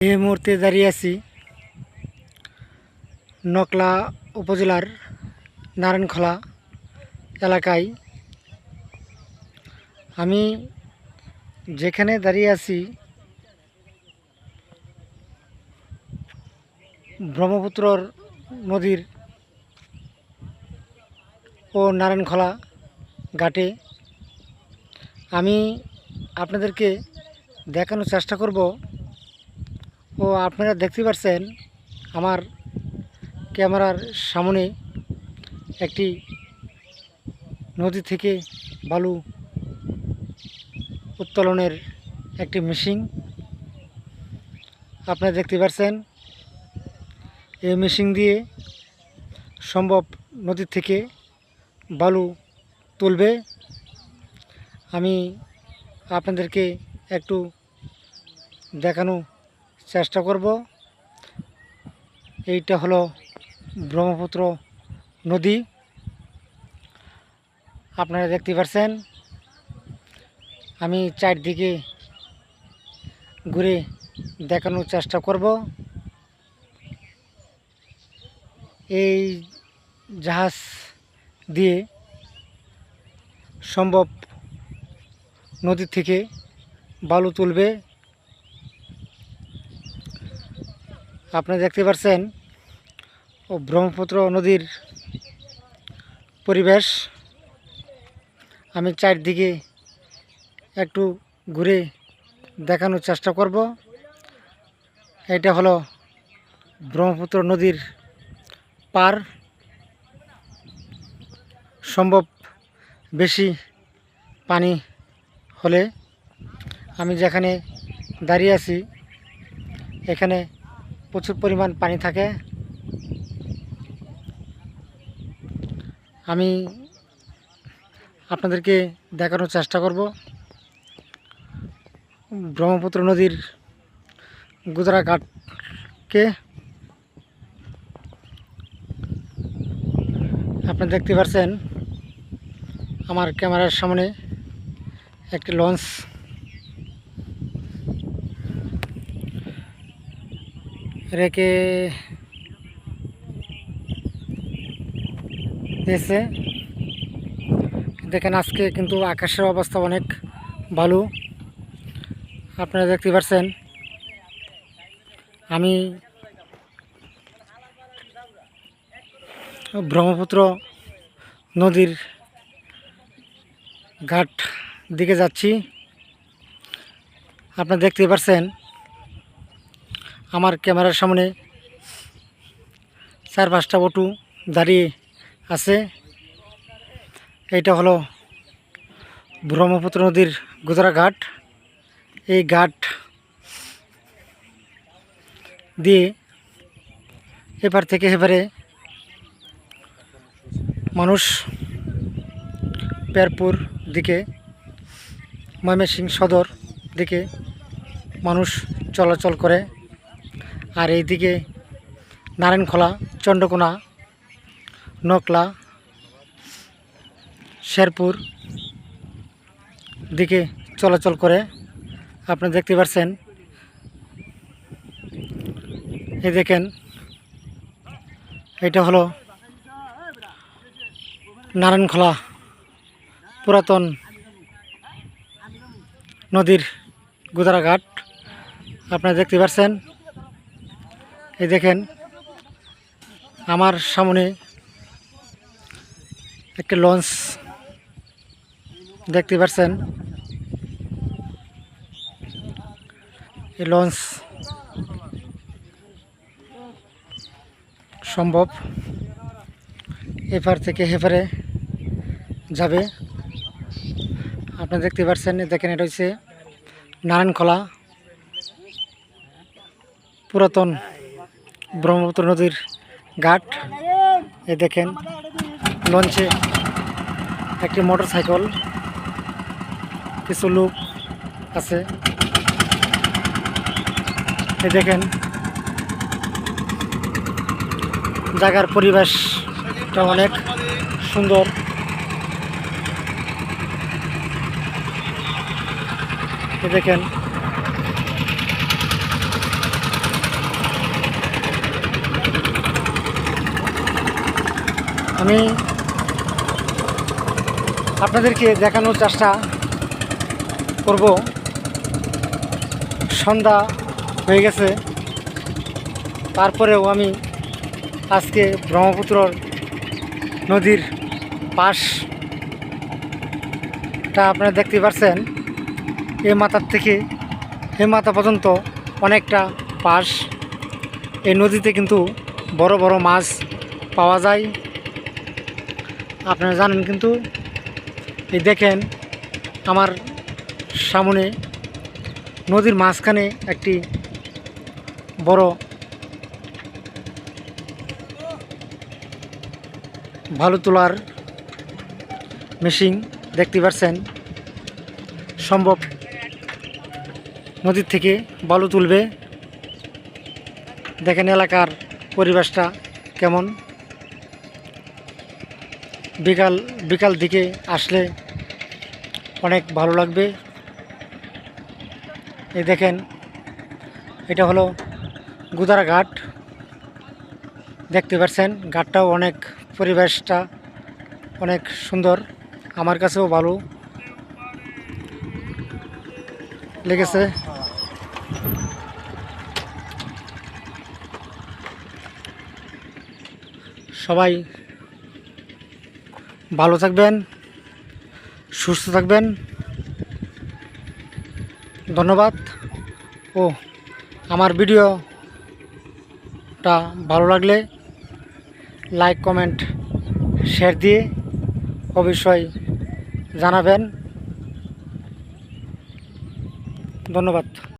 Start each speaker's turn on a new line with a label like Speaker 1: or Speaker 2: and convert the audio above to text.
Speaker 1: এই মুহূর্তে দাঁড়িয়ে আছি নকলা উপজেলার নারায়ণখোলা এলাকায়। আমি যেখানে দাঁড়িয়ে আছি ব্রহ্মপুত্রর নদীর ও নারায়ণখোলা ঘাটে। আমি আপনাদেরকে দেখানোর চেষ্টা করব ও আপনারা দেখতে পাচ্ছেন আমার ক্যামেরার সামনে একটি নদী থেকে বালু উত্তোলনের একটি মেশিন। আপনারা দেখতে পাচ্ছেন এই মেশিন দিয়ে সম্ভব নদী থেকে বালু তুলবে। আমি আপনাদেরকে একটু দেখানো চেষ্টা করব। এইটা হলো ব্রহ্মপুত্র নদী। আপনারা দেখতে পাচ্ছেন আমি চারদিকে ঘুরে দেখানোর চেষ্টা করব। এই জাহাজ দিয়ে সম্ভব নদী থেকে বালু তুলবে। আপনারা দেখতে পাচ্ছেন, ও ব্রহ্মপুত্র নদীর পরিবেশ। আমি চারদিকে একটু ঘুরে দেখানোর চেষ্টা করব। এটা হলো ব্রহ্মপুত্র নদীর পার। সম্ভব বেশি পানি হলে আমি যেখানে দাঁড়িয়ে আছি, এখানে প্রচুর পরিমাণ পানি থাকে। আমি আপনাদেরকে দেখানোর চেষ্টা করব। ব্রহ্মপুত্র নদীর গুজরাঘাটকে আপনারা দেখতে পাচ্ছেন আমার ক্যামেরার সামনে একটি লঞ্চ। রেখে দিয়েছে। দেখেন, আজকে কিন্তু আকাশের অবস্থা অনেক ভালো। আপনারা দেখতে পাচ্ছেন আমি ব্রহ্মপুত্র নদীর ঘাট দিকে যাচ্ছি। আপনারা দেখতে পাচ্ছেন আমার ক্যামেরার সামনে চার পাঁচটা অটু দাঁড়িয়ে আছে। এইটা হলো ব্রহ্মপুত্র নদীর গুজরা ঘাট। এই ঘাট দিয়ে এপার থেকে এবারে মানুষ পেরপুর দিকে ময়মনসিং সদর দিকে মানুষ চলাচল করে। আর এইদিকে নারায়ণখোলা, চন্দ্রকোনা, নকলা, শেরপুর দিকে চলাচল করে আপনি দেখতে পাচ্ছেন এই দেখেন, এটা হলো নারায়ণখোলা পুরাতন নদীর গুদারাঘাট। আপনারা দেখতে পাচ্ছেন এই দেখেন, আমার সামনে একটি লঞ্চ দেখতে পাচ্ছেন। এই লঞ্চ সম্ভব। এপার থেকে হেপারে যাবে। আপনারা দেখতে পাচ্ছেন, দেখেন এটা হচ্ছে নারায়ণখোলা পুরাতন ব্রহ্মপুত্র নদীর ঘাট। এ দেখেন, লঞ্চে একটি মোটর সাইকেল কিছু লোক আছে। এ দেখেন, জায়গার পরিবেশটা অনেক সুন্দর। এ দেখেন আমি আপনাদেরকে দেখানোর চেষ্টা করব। সন্ধ্যা হয়ে গেছে। তারপরেও আমি আজকে ব্রহ্মপুত্র নদীর পাশটা আপনারা দেখতে পাচ্ছেন এই মাথার থেকে এই মাথা পর্যন্ত অনেকটা পাশ। এই নদীতে কিন্তু বড় বড় মাছ পাওয়া যায়। আপনারা জানেন কিন্তু, এই দেখেন আমার সামনে নদীর মাঝখানে একটি বড় ভালো তোলার মেশিন দেখতে পাচ্ছেন। সম্ভব নদীর থেকে বালু তুলবে। দেখেন এলাকার পরিবেশটা কেমন। বিকাল বিকাল দিকে আসলে অনেক ভালো লাগবে। এই দেখেন, এটা হলো গুদারা ঘাট। দেখতে পাচ্ছেন, ঘাটটাও অনেক পরিবেশটা অনেক সুন্দর, আমার কাছেও ভালো লেগেছে। সবাই ভালো থাকবেন, সুস্থ থাকবেন। ধন্যবাদ। ও, আমার ভিডিওটা ভালো লাগলে লাইক, কমেন্ট, শেয়ার দিয়ে অবশ্যই জানাবেন। ধন্যবাদ।